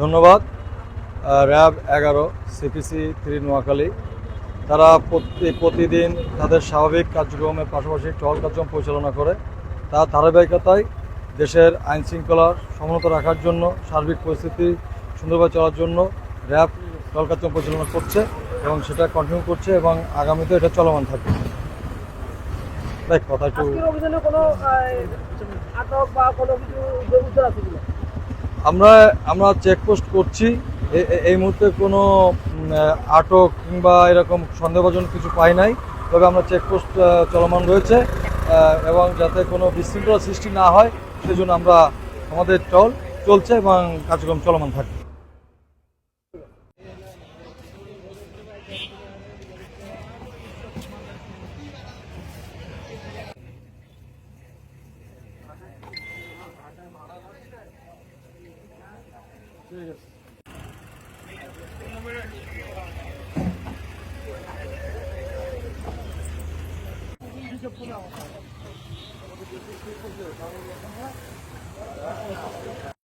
ধন্যবাদ। র্যাব এগারো, CPC three Noakhali. তারা প্রতি- প্রতিদিন তাদের স্বাভাবিক কার্যক্রমের পাশাপাশি টহল কার্যক্রম পরিচালনা করে। তার ধারাবাহিকতায় দেশের আইন শৃঙ্খলা সমুন্নত রাখার জন্য, সার্বিক পরিস্থিতি সুন্দরভাবে চলার জন্য র্যাব টহল কার্যক্রম পরিচালনা করছে এবং সেটা কন্টিনিউ করছে এবং আগামীতে এটা চলমান থাকবে। দেখ, কথা একটু আমরা আমরা চেকপোস্ট করছি। এই মুহূর্তে কোনো আটক কিংবা এরকম সন্দেহভাজন কিছু পাই নাই। তবে আমরা চেকপোস্ট চলমান রয়েছে এবং যাতে কোনো বিশৃঙ্খলা সৃষ্টি না হয়, সেজন্য আমরা আমাদের টল চলছে এবং কার্যক্রম চলমান থাকে 这个。你怎么不弄？